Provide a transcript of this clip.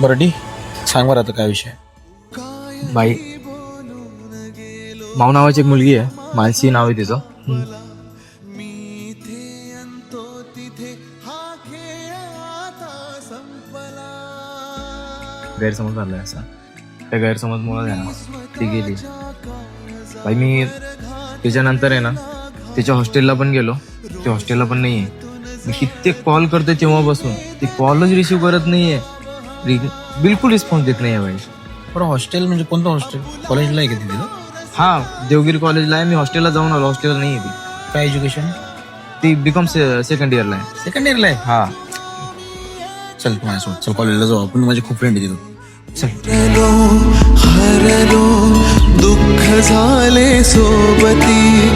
बरं डी सांग बरं आता काय विषय. बाई माऊ नावाची एक मुलगी आहे मानसी नाव आहे तिचं. गैरसमज झालाय असा. त्या गैरसमजमुळे आहे ना ती गेली. बाई मी त्याच्यानंतर आहे ना त्याच्या हॉस्टेलला पण गेलो. ते हॉस्टेलला पण नाही आहे मी कित्येक कॉल करते तेव्हापासून. ती कॉलच रिसिव्ह करत नाही आहे बिलकुल रिस्पॉन्स देत नाही आहे बाई बरं हॉस्टेल म्हणजे कोणतं हॉस्टेल कॉलेजला आहे का तिथे? हा देवगिरी कॉलेजला आहे. मी हॉस्टेलला जाऊन आलो. हॉस्टेलला नाही आहे ती. काय एज्युकेशन ती बीकॉम सेकंड इयरला आहे. सेकंड इयरला आहे? हा. चल तू माझ्यासोबत चल कॉलेजला जाऊ. आपण माझे खूप फ्रेंड आहे तिथं. चल. हरलो हरलो दुःख झाले सोबती.